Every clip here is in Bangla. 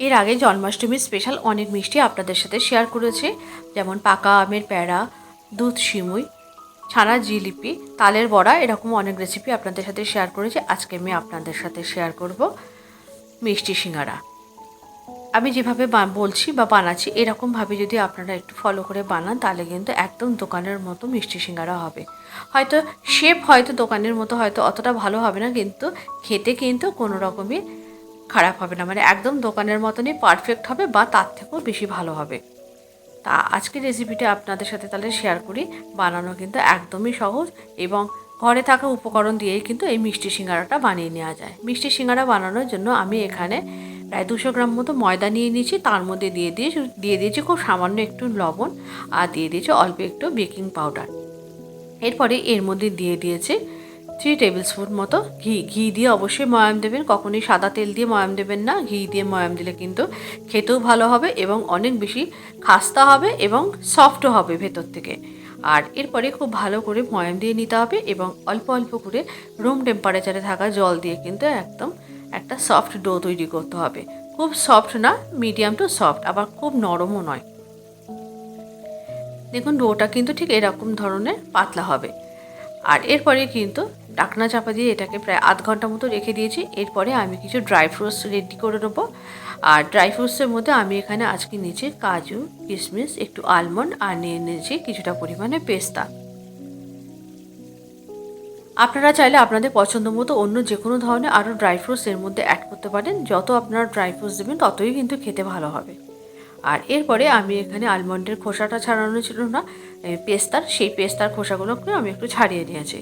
এর আগে জন্মাষ্টমীর স্পেশাল অনেক মিষ্টি আপনাদের সাথে শেয়ার করেছি, যেমন পাকা আমের প্যাড়া দুধ সিমুই ছানার জিলিপি, তালের বড়া, এরকম অনেক রেসিপি আপনাদের সাথে শেয়ার করেছি। আজকে আমি আপনাদের সাথে শেয়ার করব মিষ্টি সিঙ্গারা। আমি যেভাবে বলছি বা বানাচ্ছি এরকমভাবে যদি আপনারা একটু ফলো করে বানান, তাহলে কিন্তু একদম দোকানের মতো মিষ্টি সিঙ্গারা হবে। হয়তো শেপ হয়তো দোকানের মতো, হয়তো অতটা ভালো হবে না, কিন্তু খেতে কিন্তু কোনো রকমই খারাপ হবে না মানে একদম দোকানের মতনই পারফেক্ট হবে বা তার থেকেও বেশি ভালো হবে। তা আজকের রেসিপিটা আপনাদের সাথে তাহলে শেয়ার করি। বানানো কিন্তু একদমই সহজ এবং ঘরে থাকা উপকরণ দিয়েই কিন্তু এই মিষ্টি সিঙ্গারাটা বানিয়ে নেওয়া যায়। মিষ্টি সিঙ্গারা বানানোর জন্য আমি এখানে প্রায় দুশো গ্রাম মতো ময়দা নিয়ে নিয়েছি। তার মধ্যে দিয়ে দিয়ে দিয়ে দিয়েছি খুব সামান্য একটু লবণ আর দিয়ে দিয়েছি অল্প একটু বেকিং পাউডার এরপরে এর মধ্যে দিয়ে দিয়েছে থ্রি টেবিল স্পুন মতো ঘি ঘি দিয়ে অবশ্যই ময়াম দেবেন। কখনোই সাদা তেল দিয়ে ময়াম দেবেন না। ঘি দিয়ে ময়াম দিলে কিন্তু খেতেও ভালো হবে এবং অনেক বেশি খাস্তা হবে এবং সফটও হবে ভেতর থেকে। আর এরপরে খুব ভালো করে ময়াম দিয়ে নিতে হবে এবং অল্প অল্প করে রুম টেম্পারেচারে থাকা জল দিয়ে কিন্তু একদম একটা সফট ডো তৈরি করতে হবে। খুব সফট না মিডিয়াম টু সফট আবার খুব নরমও নয়। দেখুন ডোটা কিন্তু ঠিক এরকম ধরনের পাতলা হবে। আর এরপরে কিন্তু ডাকনা চাপা দিয়ে এটাকে প্রায় আধ ঘণ্টা মতো রেখে দিয়েছি। এরপরে আমি কিছু ড্রাই ফ্রুটস রেডি করে নেব। আর ড্রাই ফ্রুটসের মধ্যে আমি এখানে আজকে নিয়েছি কাজু, কিশমিশ, একটু আলমন্ড আর নিয়ে নিয়েছি কিছুটা পরিমাণে পেস্তা। আপনারা চাইলে আপনাদের পছন্দ মতো অন্য যে কোনো ধরনের আরও ড্রাই ফ্রুটস এর মধ্যে অ্যাড করতে পারেন। যত আপনারা ড্রাই ফ্রুটস দেবেন, ততই কিন্তু খেতে ভালো হবে। আর এরপরে আমি এখানে আলমন্ডের খোসাটা ছাড়ানো ছিল না পেস্তার, সেই পেস্তার খোসাগুলোকে আমি একটু ছাড়িয়ে নিয়েছি।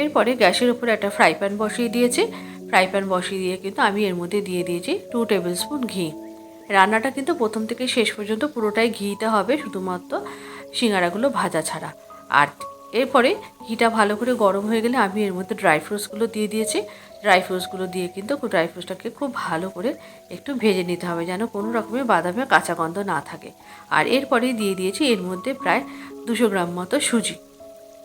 এরপরে গ্যাসের উপরে একটা ফ্রাই প্যান বসিয়ে দিয়েছি। ফ্রাই প্যান বসিয়ে দিয়ে কিন্তু আমি এর মধ্যে দিয়ে দিয়েছি টু টেবিল স্পুন ঘি। রান্নাটা কিন্তু প্রথম থেকে শেষ পর্যন্ত পুরোটাই ঘিতে হবে, শুধুমাত্র সিঙ্গারাগুলো ভাজা ছাড়া। আর এরপরে ঘিটা ভালো করে গরম হয়ে গেলে আমি এর মধ্যে ড্রাই ফ্রুটসগুলো দিয়ে দিয়েছি। ড্রাই ফ্রুটসগুলো দিয়ে কিন্তু ড্রাই ফ্রুটসটাকে খুব ভালো করে একটু ভেজে নিতে হবে যেন কোনো রকমের বাদামে কাঁচা গন্ধ না থাকে। আর এরপরেই দিয়ে দিয়েছি এর মধ্যে প্রায় দুশো গ্রাম মতো সুজি।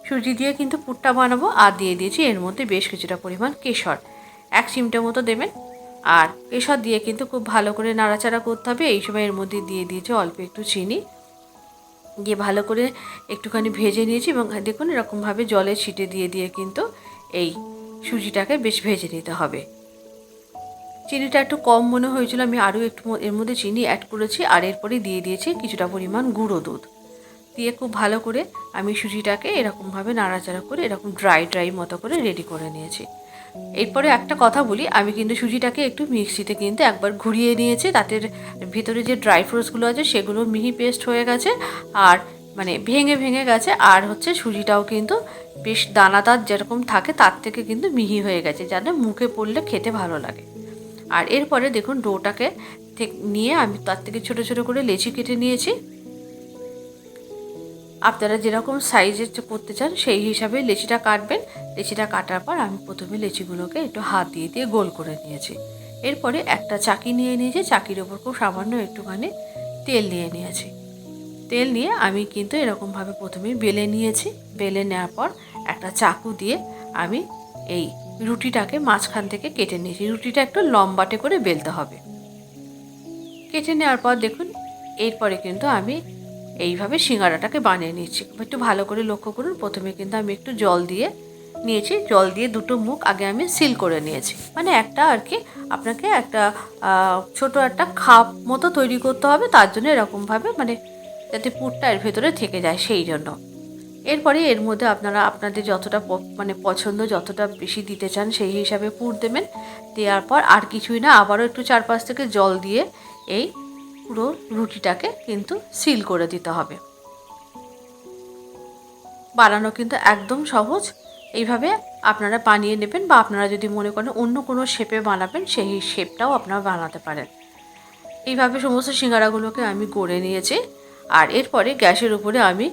সুজি দিয়ে কিন্তু পুরটা বানাবো আর দিয়ে দিয়েছি এর মধ্যে বেশ কিছুটা পরিমাণ কেশর। এক চিমটে মতো দেবেন। আর কেশর দিয়ে কিন্তু খুব ভালো করে নাড়াচাড়া করতে হবে। এই সময় এর মধ্যে দিয়ে দিয়েছি অল্প একটু চিনি। দিয়ে ভালো করে একটুখানি ভেজে নিয়েছি এবং দেখুন এরকমভাবে জলে ছিটে দিয়ে দিয়ে কিন্তু এই সুজিটাকে বেশ ভেজে নিতে হবে। চিনিটা একটু কম মনে হয়েছিল, আমি আরও একটু এর মধ্যে চিনি অ্যাড করেছি আর এরপরে দিয়ে দিয়েছি কিছুটা পরিমাণ গুঁড়ো দুধ। দিয়ে খুব ভালো করে আমি সুজিটাকে এরকমভাবে নাড়াচাড়া করে এরকম ড্রাই ড্রাই মতো করে রেডি করে নিয়েছি। এরপরে একটা কথা বলি, আমি কিন্তু সুজিটাকে একটু মিক্সিতে কিন্তু একবার ঘুরিয়ে নিয়েছি, তাতে ভিতরে যে ড্রাই ফ্রুটসগুলো আছে সেগুলো মিহি পেস্ট হয়ে গেছে, আর মানে ভেঙে ভেঙে গেছে, আর হচ্ছে সুজিটাও কিন্তু বেশ দানাদার যেরকম থাকে, তার থেকে কিন্তু মিহি হয়ে গেছে, যাতে মুখে পড়লে খেতে ভালো লাগে। আর এরপরে দেখুন ডোটাকে নিয়ে আমি তার থেকে ছোট ছোট করে লেচি কেটে নিয়েছি। আপনারা যেরকম সাইজের করতে চান, সেই হিসাবে লেচিটা কাটবেন। লেচিটা কাটার পর আমি প্রথমে লেচিগুলোকে একটু হাত দিয়ে দিয়ে গোল করে নিয়েছি। এরপরে একটা চাকি নিয়ে নিয়েছি, চাকির ওপর খুব সামান্য একটুখানি তেল নিয়ে নিয়েছি। তেল নিয়ে আমি কিন্তু এরকমভাবে প্রথমে বেলে নিয়েছি। বেলে নেওয়ার পর একটা চাকু দিয়ে আমি এই রুটিটাকে মাঝখান থেকে কেটে নিয়েছি। রুটিটা একটু লম্বাটে করে বেলতে হবে। কেটে নেওয়ার পর দেখুন, এরপরে কিন্তু আমি এইভাবে সিঙ্গারাটাকে বানিয়ে নিয়েছি। একটু ভালো করে লক্ষ্য করুন, প্রথমে কিন্তু আমি একটু জল দিয়ে নিয়েছি। জল দিয়ে দুটো মুখ আগে আমি সিল করে নিয়েছি। মানে একটা আর কি, আপনাকে একটা ছোট একটা খাপ মতো তৈরি করতে হবে। তার জন্য এরকমভাবে মানে যাতে পুরটা এর ভেতরে থেকে যায় সেই জন্য। এরপরে এর মধ্যে আপনারা আপনাদের যতটা মানে পছন্দ যতটা বেশি দিতে চান সেই হিসাবে পুর দেবেন। দেওয়ার পর আর কিছুই না, আবারও একটু চারপাশ থেকে জল দিয়ে এই পুরো রুটিটাকে কিন্তু সিল করে দিতে হবে। বানানো কিন্তু একদম সহজ। এইভাবে আপনারা বানিয়ে নেবেন বা আপনারা যদি মনে করেন অন্য কোনো শেপে বানাবেন, সেই শেপটাও আপনারা বানাতে পারেন। এইভাবে সমস্ত সিঙ্গারাগুলোকে আমি করে নিয়েছি। আর এরপরে গ্যাসের উপরে আমি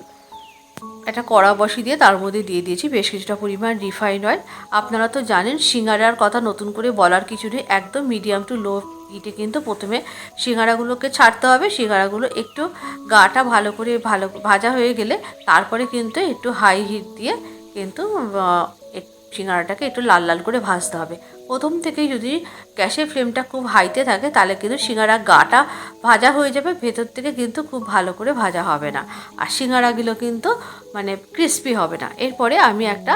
একটা কড়া বসি দিয়ে তার মধ্যে দিয়ে দিয়েছি বেশ কিছুটা পরিমাণ রিফাইন অয়েল। আপনারা তো জানেন সিঙ্গারার কথা নতুন করে বলার কিছু নেই, একদম মিডিয়াম টু লো হিটে কিন্তু প্রথমে সিঙ্গারাগুলোকে ছাড়তে হবে, সিঙ্গারাগুলো একটু গাটা ভালো করে ভালো ভাজা হয়ে গেলে তারপরে কিন্তু একটু হাই হিট দিয়ে কিন্তু সিঙ্গারাটাকে একটু লাল লাল করে ভাজতে হবে। প্রথম থেকেই যদি গ্যাসের ফ্লেমটা খুব হাইতে থাকে, তাহলে কিন্তু সিঙ্গারা গাটা ভাজা হয়ে যাবে, ভেতর থেকে কিন্তু খুব ভালো করে ভাজা হবে না। আর সিঙ্গারাগুলো কিন্তু মানে ক্রিস্পি হবে না। এরপরে আমি একটা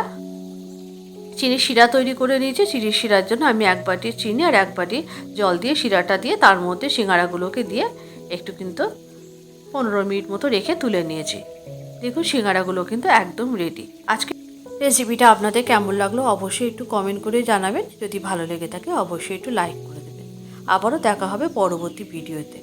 চিনি শিরা তৈরি করে নিয়েছি। চিনি শিরার জন্য আমি এক বাটি চিনি আর এক বাটি জল দিয়ে শিরাটা দিয়ে তার মধ্যে সিঙ্গারাগুলোকে দিয়ে একটু কিন্তু পনেরো মিনিট মতো রেখে তুলে নিয়েছি। দেখুন, সিঙ্গারাগুলো কিন্তু একদম রেডি আজকে রেসিপিটা আপনাদের কেমন লাগল অবশ্যই একটু কমেন্ট করে জানাবেন। যদি ভালো লেগে থাকে অবশ্যই একটু লাইক করে দেবেন। আবারও দেখা হবে পরবর্তী ভিডিওতে